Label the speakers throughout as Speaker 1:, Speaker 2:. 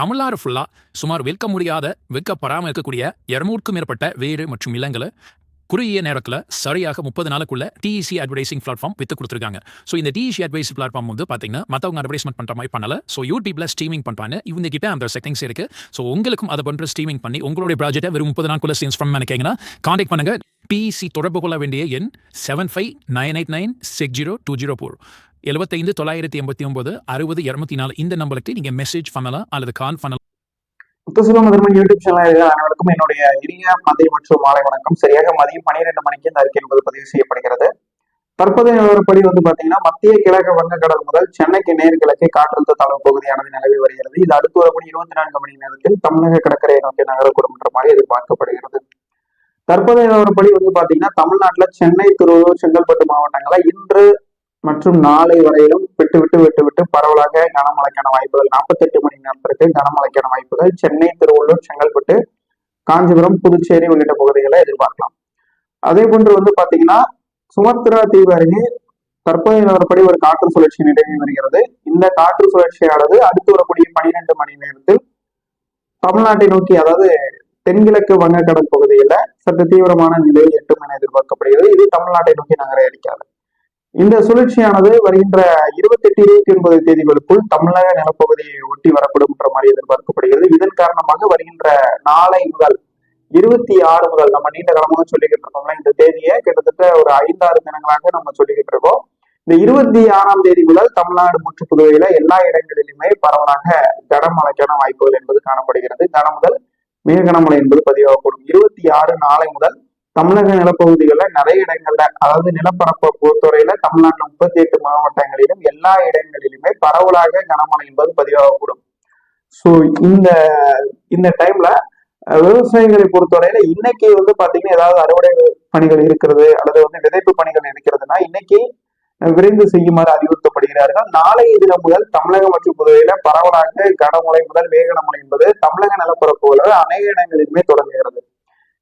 Speaker 1: தமிழ்நாடு ஃபுல்லாக சுமார் விற்க முடியாத விற்கப்படாமல் இருக்கக்கூடிய இருநூறுக்கும் மேற்பட்ட வேறு மற்றும் இளங்களை குறுகிய நேரத்தில் சரியாக முப்பது நாளுக்குள்ள D E C advertising platform with கொடுத்துருக்காங்க. ஸோ இந்த D E C advice platform வந்து பார்த்தீங்கன்னா மற்றவங்க அட்வர்டைஸ்மெண்ட் பண்ணுற மாதிரி பண்ணல. ஸோ யூடியூப்ல ஸ்ட்ரீமிங் பண்ணுறாங்க இவங்க கிட்ட அந்த செட்டிங்ஸ் இருக்கு. ஸோ உங்களுக்கும் அதை பண்ணுற ஸ்ட்ரீமிங் பண்ணி உங்களுடைய ப்ராஜெக்ட்டை வெறும் முப்பது நாளுக்குள்ள சேல்ஸ் பண்ண நினைக்கிறீங்கன்னா காண்டாக்ட் பண்ணுங்க. டிஇசி தொடர்பு கொள்ள வேண்டிய எண் seven five nine eight nine six zero two zero four எழுபத்தைந்து தொள்ளாயிரத்தி எண்பத்தி ஒன்பது அறுபது இரநூத்தி நாலு இந்த நம்பருக்கு நீங்க மெசேஜ் பண்ணலாம் அல்லது கால் பண்ணலாம்.
Speaker 2: முத்துசுலம் முதன்மன் யூடியூப் சேனல் அனைவருக்கும் என்னுடைய இனிய மதிய மற்றும் மாலை வணக்கம். சரியாக மதியம் பனிரெண்டு மணிக்கு இந்த அறிக்கை என்பது பதிவு செய்யப்படுகிறது. தற்போதைய நிலவரப்படி வந்து பாத்தீங்கன்னா மத்திய கிழக்கு வங்கக்கடல் முதல் சென்னைக்கு நேர்கிழக்கே காற்றழுத்த தாழ்வு பகுதியானது நிலவி வருகிறது. இது அடுத்து வரக்கூடிய இருபத்தி நான்கு மணி நேரத்தில் தமிழக கடற்கரையை நோக்கி நகரக்கூடும் என்ற மாதிரி எதிர்பார்க்கப்படுகிறது. தற்போதைய நிலவரப்படி வந்து பாத்தீங்கன்னா தமிழ்நாட்டுல சென்னை திருவள்ளூர் செங்கல்பட்டு மாவட்டங்களை இன்று மற்றும் நாளை வரையிலும் விட்டு விட்டு விட்டு விட்டு பரவலாக கனமழைக்கான வாய்ப்புகள் நாற்பத்தெட்டு மணி நேரத்திற்கு கனமழைக்கான வாய்ப்புகள். சென்னை திருவள்ளூர் செங்கல்பட்டு காஞ்சிபுரம் புதுச்சேரி உள்ளிட்ட பகுதிகளை எதிர்பார்க்கலாம். அதே போன்று வந்து பாத்தீங்கன்னா சுமத்ரா தீவு அருகே தற்போதைய நிலவரப்படி ஒரு காற்று சுழற்சி நிலவி வருகிறது. இந்த காற்று சுழற்சியானது அடுத்து வரக்கூடிய பனிரெண்டு மணி நேரத்தில் தமிழ்நாட்டை நோக்கி அதாவது தென்கிழக்கு வங்கக்கடல் பகுதியில சற்று தீவிரமான நிலையில் எட்டும் என எதிர்பார்க்கப்படுகிறது. இது தமிழ்நாட்டை நோக்கி நகர அடிக்காது இந்த சுழற்சியானது வருகின்ற இருபத்தி எட்டு இருபத்தி ஒன்பது தேதிகளுக்குள் தமிழக நிலப்பகுதியை ஒட்டி வரப்படும் என்ற மாதிரி எதிர்பார்க்கப்படுகிறது. இதன் காரணமாக வருகின்ற நாளை முதல் இருபத்தி ஆறு முதல் நம்ம நீண்ட காலமாக சொல்லிக்கிட்டு இருக்கோம்ல இந்த தேதியை கிட்டத்தட்ட ஒரு ஐந்தாறு தினங்களாக நம்ம சொல்லிக்கிட்டு இருக்கோம். இந்த இருபத்தி ஆறாம் தேதி முதல் தமிழ்நாடு முற்று புதுவையில எல்லா இடங்களிலுமே பரவலாக கனமழைக்கான வாய்ப்புகள் என்பது காணப்படுகிறது. கன முதல் மிக கனமழை என்பது பதிவாகக்கூடும். இருபத்தி ஆறு நாளை முதல் தமிழக நிலப்பகுதிகளில் நிறைய இடங்கள்ல அதாவது நிலப்பரப்பை பொறுத்தவரையில தமிழ்நாட்டில் முப்பத்தி எட்டு மாவட்டங்களிலும் எல்லா இடங்களிலுமே பரவலாக கனமழை என்பது பதிவாகக்கூடும். ஸோ இந்த இந்த டைம்ல விவசாயிகளை பொறுத்தவரையில இன்னைக்கு வந்து பாத்தீங்கன்னா ஏதாவது அறுவடை பணிகள் இருக்கிறது அல்லது வந்து விதைப்பு பணிகள் இருக்கிறதுனா இன்னைக்கு விரைந்து செய்யுமாறு அறிவுறுத்தப்படுகிறார்கள். நாளை தினம் முதல் தமிழகம் மற்றும் புதுவையில பரவலாக கனமழை முதல் வேகனமழை என்பது தமிழக நிலப்பரப்புகளில் அநேக இடங்களிலுமே தொடங்குகிறது.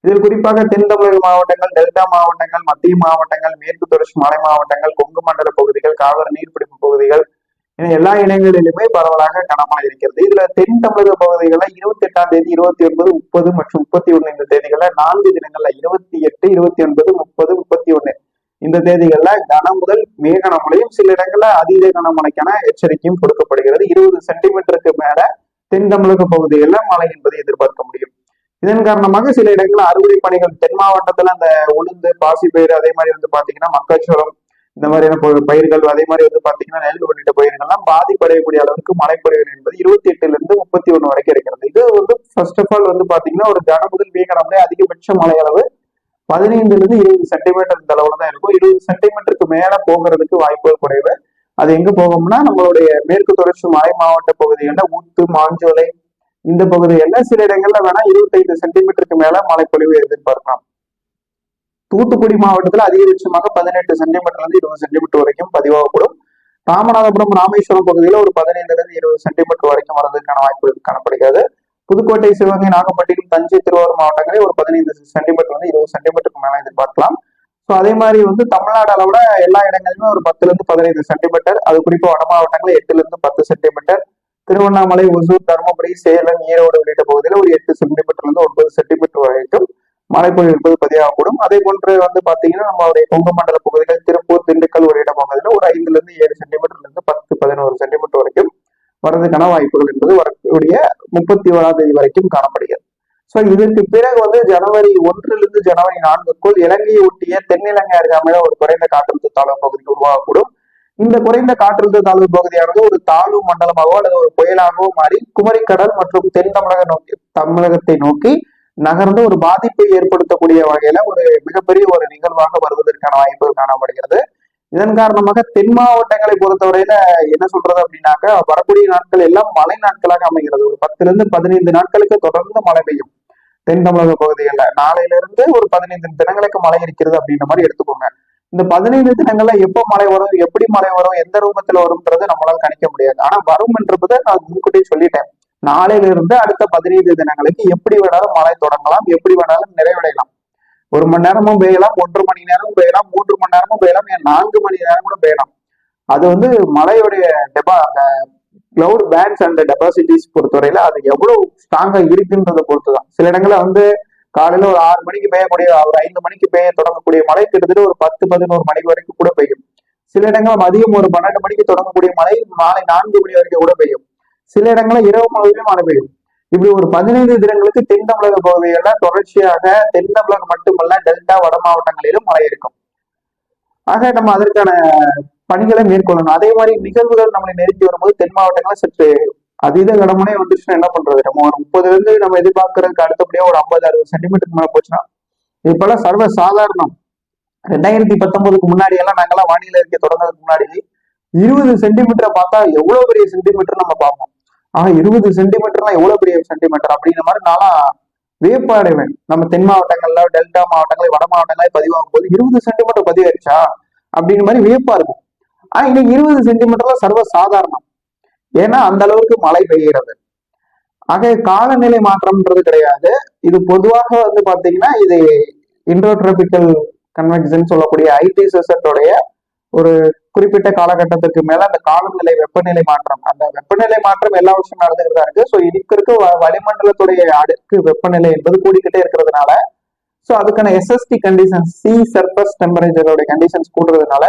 Speaker 2: இதில் குறிப்பாக தென் தமிழக மாவட்டங்கள் டெல்டா மாவட்டங்கள் மத்திய மாவட்டங்கள் மேற்கு தொடர்ச்சி மலை மாவட்டங்கள் கொங்கு மண்டல பகுதிகள் காவிரி நீர்பிடிப்பு பகுதிகள் என எல்லா இடங்களிலுமே பரவலாக கனமாக இருக்கிறது. இதுல தென் தமிழக பகுதிகளில் இருபத்தி எட்டாம் தேதி இருபத்தி ஒன்பது முப்பது மற்றும் முப்பத்தி ஒண்ணு இந்த தேதிகளில் நான்கு தினங்கள்ல இருபத்தி எட்டு இருபத்தி ஒன்பது முப்பது முப்பத்தி ஒன்று இந்த தேதிகள்ல கன முதல் மிக கனமழையும் சில இடங்கள்ல அதீத கனமழைக்கான எச்சரிக்கையும் கொடுக்கப்படுகிறது. இருபது சென்டிமீட்டருக்கு மேல தென் தமிழக பகுதிகளில் மழை என்பதை எதிர்பார்க்க முடியும். இதன் காரணமாக சில இடங்களில் அறுவடை பணிகள் தென் மாவட்டத்துல அந்த உளுந்து பாசிப்பயிறு அதே மாதிரி வந்து பாத்தீங்கன்னா மக்காச்சோளம் இந்த மாதிரியான பயிர்கள் அதே மாதிரி வந்து பாத்தீங்கன்னா நெல் உள்ளிட்ட பயிர்கள்லாம் பாதிப்படையக்கூடிய அளவுக்கு மழைப்பொழிவு என்பது இருபத்தி எட்டுல இருந்து முப்பத்தி ஒண்ணு வரைக்கும் இருக்கிறது. இது வந்து ஃபர்ஸ்ட் ஆஃப் ஆல் வந்து பாத்தீங்கன்னா ஒரு கன முதல் வீகனமுறை அதிகபட்ச மழை அளவு பதினைந்துல இருந்து இருபது சென்டிமீட்டர் இந்த அளவுல தான் இருக்கும். இருபது சென்டிமீட்டருக்கு மேல போகிறதுக்கு வாய்ப்புகள் குறைவு. அது எங்க போகும்னா நம்மளுடைய மேற்கு தொடர்ச்சி மலை மாவட்ட பகுதிகளில் ஊத்து மாஞ்சோலை இந்த பகுதிகளில் சில இடங்கள்ல வேணா இருபத்தைந்து சென்டிமீட்டருக்கு மேல மழைப்பொழிவு எதிர்பார்க்கலாம். தூத்துக்குடி மாவட்டத்துல அதிகபட்சமாக பதினெட்டு சென்டிமீட்டர்ல இருந்து இருபது சென்டிமீட்டர் வரைக்கும் பதிவாகப்படும் ராமநாதபுரம் ராமேஸ்வரம் பகுதியில ஒரு பதினைந்துல இருந்து இருபது சென்டிமீட்டர் வரைக்கும் வரதுக்கான வாய்ப்புகள் காணப்படுகிறது. புதுக்கோட்டை சிவகங்கை நாகப்பட்டினம் தஞ்சை திருவாரூர் மாவட்டங்களே ஒரு பதினைந்து சென்டிமீட்டர் வந்து இருபது சென்டிமீட்டருக்கு மேல எதிர்பார்க்கலாம். ஸோ அதே மாதிரி வந்து தமிழ்நாடு அளவுல எல்லா இடங்களிலுமே ஒரு பத்துல இருந்து பதினைந்து சென்டிமீட்டர் அது குறிப்பா வட மாவட்டங்களில் எட்டுல இருந்து பத்து சென்டிமீட்டர் திருவண்ணாமலை ஒசூர் தருமபுரி சேலம் ஈரோடு உள்ளிட்ட பகுதியில் ஒரு எட்டு சென்டிமீட்டர்லேருந்து ஒன்பது சென்டிமீட்டர் வரைக்கும் மழைப்பொழிவு என்பது பதிவாகக்கூடும். அதே போன்று வந்து பார்த்தீங்கன்னா நம்மளுடைய கொங்கு மண்டல பகுதிகள் திருப்பூர் திண்டுக்கல் உள்ளிட்ட பகுதியில் ஒரு ஐந்துல இருந்து ஏழு சென்டிமீட்டர்லேருந்து பத்து பதினோரு சென்டிமீட்டர் வரைக்கும் வரதுக்கான வாய்ப்புகள் என்பது வரக்கூடிய முப்பத்தி ஓராம் தேதி வரைக்கும் காணப்படுகிறது. ஸோ இதற்கு பிறகு வந்து ஜனவரி ஒன்றிலிருந்து ஜனவரி நான்குக்குள் இலங்கையை ஒட்டிய தென்னிலங்கை அருகாமையில ஒரு குறைந்த காற்றழுத்த தாழ்வு பகுதி உருவாகக்கூடும். இந்த குறைந்த காற்றழுத்த தாழ்வு பகுதியானது ஒரு தாழ்வு மண்டலமாகவோ அல்லது ஒரு புயலாகவோ மாறி குமரிக்கடல் மற்றும் தென் தமிழக நோக்கி தமிழகத்தை நோக்கி நகர்ந்து ஒரு பாதிப்பை ஏற்படுத்தக்கூடிய வகையில ஒரு மிகப்பெரிய ஒரு நிகழ்வாக வருவதற்கான வாய்ப்புகள் காணப்படுகிறது. இதன் காரணமாக தென் மாவட்டங்களை பொறுத்தவரையில என்ன சொல்றது அப்படின்னாக்கா வரக்கூடிய நாட்கள் எல்லாம் மழை நாட்களாக அமைகிறது. ஒரு பத்துல இருந்து பதினைந்து நாட்களுக்கு தொடர்ந்து மழை பெய்யும். தென் தமிழக பகுதிகளில். நாளையில இருந்து ஒரு பதினைந்து தினங்களுக்கு மழை இருக்கிறது அப்படின்ற மாதிரி எடுத்துக்கோங்க. இந்த பதினைந்து தினங்கள்ல எப்போ மழை வரும் எப்படி மழை வரும் எந்த ரூபத்துல வரும்ன்றது நம்மளால கணிக்க முடியாது. ஆனா வரும் என்றதை நான் முன்கூட்டியே சொல்லிட்டேன். நாளையில இருந்து அடுத்த பதினைந்து தினங்களுக்கு எப்படி வேணாலும் மழை தொடங்கலாம் எப்படி வேணாலும் நிறைவடையலாம். ஒரு மணி நேரமும் பெய்யலாம் ஒன்று மணி நேரமும் பெய்யலாம் மூன்று மணி நேரமும் பெய்யலாம் ஏன் நான்கு மணி நேரம் கூட பெய்யலாம். அது வந்து மழையுடைய டெபா அந்த கிளவுட் பேங்க்ஸ் அண்ட் டெபாசிட்டிஸ் பொறுத்தவரையில அது எவ்வளவு ஸ்ட்ராங்கா இருக்குன்றதை பொறுத்து தான் சில இடங்கள்ல வந்து காலையில ஒரு ஆறு மணிக்கு பெய்யக்கூடிய ஒரு ஐந்து மணிக்கு பெய்ய தொடங்கக்கூடிய மழை கிட்டத்தட்ட ஒரு பத்து பதினோரு மணிக்கு வரைக்கும் கூட பெய்யும். சில இடங்கள் மதியம் ஒரு பன்னெண்டு மணிக்கு தொடங்கக்கூடிய மழை மாலை நான்கு மணி வரைக்கும் கூட பெய்யும். சில இடங்களில் இரவு முழுவதுமே மழை பெய்யும். இப்படி ஒரு பதினைந்து தினங்களுக்கு தென் தமிழக பகுதிகளில் தொடர்ச்சியாக தென் தமிழகம் மட்டுமல்ல டெல்டா வட மாவட்டங்களிலும் மழை இருக்கும். ஆக நம்ம அதற்கான பணிகளை மேற்கொள்ளணும். அதே மாதிரி நிகழ்வுகள் நம்மளை நெருக்கி வரும்போது தென் மாவட்டங்களில் சற்று அதீத கடமுனே வந்துச்சுன்னா என்ன பண்றது? நம்ம ஒரு முப்பதுல இருந்து நம்ம எதிர்பார்க்கறதுக்கு அடுத்தபடியா ஒரு ஐம்பது அறுபது சென்டிமீட்டர் மேல போச்சுன்னா இப்பெல்லாம் சர்வ சாதாரணம் ரெண்டாயிரத்தி பத்தொன்பதுக்கு முன்னாடி எல்லாம் நாங்கெல்லாம் வானிலை இருக்க தொடங்குறதுக்கு முன்னாடி இருபது சென்டிமீட்டரை பார்த்தா எவ்வளவு பெரிய சென்டிமீட்டர் நம்ம பார்ப்போம். ஆஹ் இருபது சென்டிமீட்டர்லாம் எவ்வளவு பெரிய சென்டிமீட்டர் அப்படிங்கிற மாதிரி நாளா வியப்படைவேன் நம்ம தென் மாவட்டங்கள்ல டெல்டா மாவட்டங்கள் வட மாவட்டங்களே பதிவாகும் போது இருபது சென்டிமீட்டர் பதிவாயிருச்சா அப்படிங்கிற மாதிரி வியப்பா இருக்கும். ஆனா இன்னைக்கு இருபது சென்டிமீட்டர்லாம் சர்வ சாதாரணம் ஏன்னா அந்த அளவுக்கு மழை பெய்கிறது. ஆக காலநிலை மாற்றம்ன்றது கிடையாது. இது பொதுவாக வந்து பாத்தீங்கன்னா இது இன்ட்ரோட்ரோபிக்கல் கன்வெக்ஷன் சொல்லக்கூடிய ஐடி சிஸ்டத்துடைய ஒரு குறிப்பிட்ட காலகட்டத்துக்கு மேல அந்த காலநிலை வெப்பநிலை மாற்றம். அந்த வெப்பநிலை மாற்றம் எல்லா வருஷம் நடந்துகிட்டு தான் இருக்கு. ஸோ இதுக்கு இருக்க வ- வளிமண்டலத்துடைய அடுக்கு வெப்பநிலை என்பது கூடிக்கிட்டே இருக்கிறதுனால ஸோ அதுக்கான எஸ்எஸ்டி கண்டிஷன்ஸ் சி சர்ஃபஸ் டெம்பரேச்சரோட கண்டிஷன்ஸ் கூடுறதுனால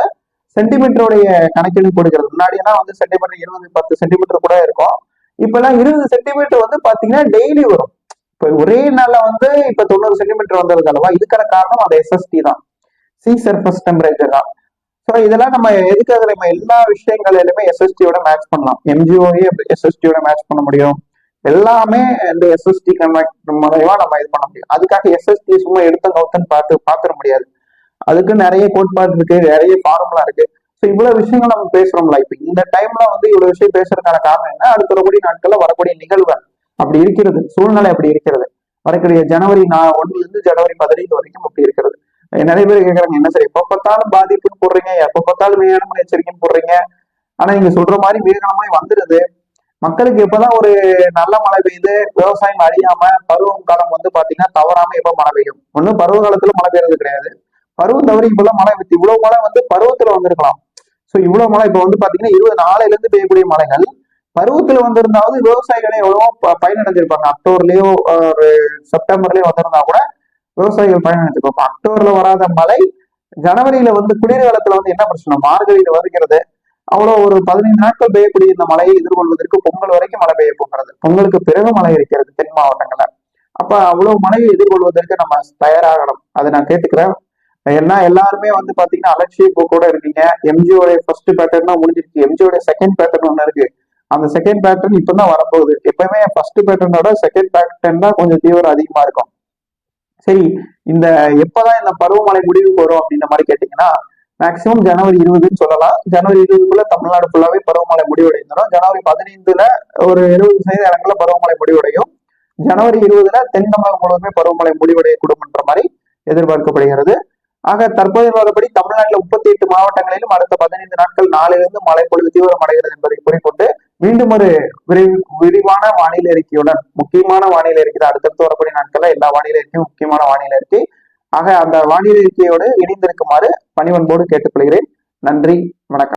Speaker 2: சென்டிமீட்டருடைய கணக்கீடு கொடுக்கிறது முன்னாடி வந்து சென்டிமீட்டர் இருபது பத்து சென்டிமீட்டர் கூட இருக்கும். இப்பெல்லாம் இருபது சென்டிமீட்டர் வந்து பாத்தீங்கன்னா டெய்லி வரும். இப்ப ஒரே நாள்ல வந்து இப்ப தொண்ணூறு சென்டிமீட்டர் வந்தது அல்லவா? இதுக்கான காரணம் அந்த எஸ்எஸ்டி தான். சி சர்ஃபஸ் டெம்பரேச்சர் தான். ஸோ இதெல்லாம் நம்ம எதுக்காக நம்ம எல்லா விஷயங்களிலுமே எஸ்எஸ்டியோட மேட்ச் பண்ணலாம்? எம்ஜிஓயே எஸ்எஸ்டியோட மேட்ச் பண்ண முடியும்? எல்லாமே இந்த எஸ்எஸ்டி கனெக்ட் மூலயமா நம்ம இது பண்ண முடியும். அதுக்காக எஸ்எஸ்டி சும்மா எடுத்த நோத்தன்னு பார்த்து பார்த்துட முடியாது. அதுக்கு நிறைய கோட்பாடு இருக்கு நிறைய ஃபார்முலா இருக்கு. ஸோ இவ்வளவு விஷயங்கள் நம்ம பேசுறோம்ல. இப்ப இந்த டைம்ல வந்து இவ்வளவு விஷயம் பேசுறதுக்கான காரணம் என்ன? அடுத்த வரக்கூடிய நாட்கள்ல வரக்கூடிய நிகழ்வு அப்படி இருக்கிறது. சூழ்நிலை அப்படி இருக்கிறது. வரக்கூடிய ஜனவரி நான் ஒண்ணுல இருந்து ஜனவரி பதினைந்து வரைக்கும் அப்படி இருக்கிறது. நிறைய பேர் கேட்கறாங்க என்ன சார் எப்ப பார்த்தாலும் பாதிப்புன்னு போடுறீங்க எப்ப பார்த்தாலும் வேகமான எச்சரிக்கைன்னு போடுறீங்க. ஆனா நீங்க சொல்ற மாதிரி வேகனமாய் வந்துடுது. மக்களுக்கு எப்பதான் ஒரு நல்ல மழை பெய்யுது விவசாயம் அழியாம பருவம் காலம் வந்து பாத்தீங்கன்னா தவறாம எப்ப மழை பெய்யும்? ஒண்ணு பருவ காலத்துல மழை பெய்யறது கிடையாது. பருவம் தவறி இவ்வளவு மழை வித்து இவ்வளவு மழை வந்து பருவத்துல வந்திருக்கலாம். சோ இவ்வளவு மழை இப்ப வந்து பாத்தீங்கன்னா இருபது நாளையில இருந்து பெய்யக்கூடிய மழைகள். பருவத்துல வந்திருந்தாவது விவசாயிகளே எவ்வளவோ பயனடைஞ்சிருப்பாங்க. அக்டோபர்லயோ ஒரு செப்டம்பர்லயோ வந்திருந்தா கூட விவசாயிகள் பயனடைஞ்சிருப்பாங்க. அக்டோபர்ல வராத மழை ஜனவரியில வந்து குளிர்காலத்துல வந்து என்ன பிரச்சனை? மார்கழியில வருகிறது. அவ்வளவு ஒரு பதினைந்து நாட்கள் பெய்யக்கூடிய இந்த மழையை எதிர்கொள்வதற்கு பொங்கல் வரைக்கும் மழை பெய்ய போகிறது. பொங்கலுக்கு பிறகு மழை இருக்கிறது தென் மாவட்டங்கள்ல. அப்ப அவ்வளவு மழையை எதிர்கொள்வதற்கு நம்ம தயாராகணும். அதை நான் கேட்டுக்கிறேன். ஏன்னா எல்லாருமே வந்து பாத்தீங்கன்னா அலட்சிய போக்கோட இருக்கீங்க. எம்ஜியோட ஃபர்ஸ்ட் பேட்டர்னா முடிஞ்சிருக்கு. எம்ஜியோட செகண்ட் பேட்டர்ன் ஒண்ணு இருக்கு. அந்த செகண்ட் பேட்டர்ன் இப்பதான் வரப்போகுது. எப்பவுமே ஃபர்ஸ்ட் பேட்டர்னோட செகண்ட் பேட்டர்ன் தான் கொஞ்சம் தீவிரம் அதிகமா இருக்கும். சரி இந்த எப்பதான் இந்த பருவமழை முடிவுக்கு வரும் அப்படின்ற மாதிரி கேட்டீங்கன்னா மேக்சிமம் ஜனவரி இருபதுன்னு சொல்லலாம். ஜனவரி இருபதுக்குள்ள தமிழ்நாடு ஃபுல்லாவே பருவமழை முடிவடைந்துடும். ஜனவரி பதினைந்துல ஒரு எழுபது சதவீத இடங்கள்ல பருவமழை முடிவடையும். ஜனவரி இருபதுல தென் தமிழகம் முழுவதுமே பருவமழை முடிவடையக்கூடும்ன்ற மாதிரி எதிர்பார்க்கப்படுகிறது. ஆக தற்போதைய நிலவரப்படி தமிழ்நாட்டில் முப்பத்தி எட்டு மாவட்டங்களிலும் அடுத்த பதினைந்து நாட்கள் நாளிலிருந்து மழை பொழிவு தீவிரமடைகிறது என்பதை குறிக்கொண்டு மீண்டும் ஒரு விரைவு விரிவான வானிலை அறிக்கையுடன் முக்கியமான வானிலை அறிக்கை அடுத்தடுத்து வரக்கூடிய நாட்கள்ல எல்லா வானிலை அறிக்கையும் முக்கியமான வானிலை அறிக்கை. ஆக அந்த வானிலை அறிக்கையோடு இணைந்திருக்குமாறு பணிவன்போடு கேட்டுக்கொள்கிறேன். நன்றி வணக்கம்.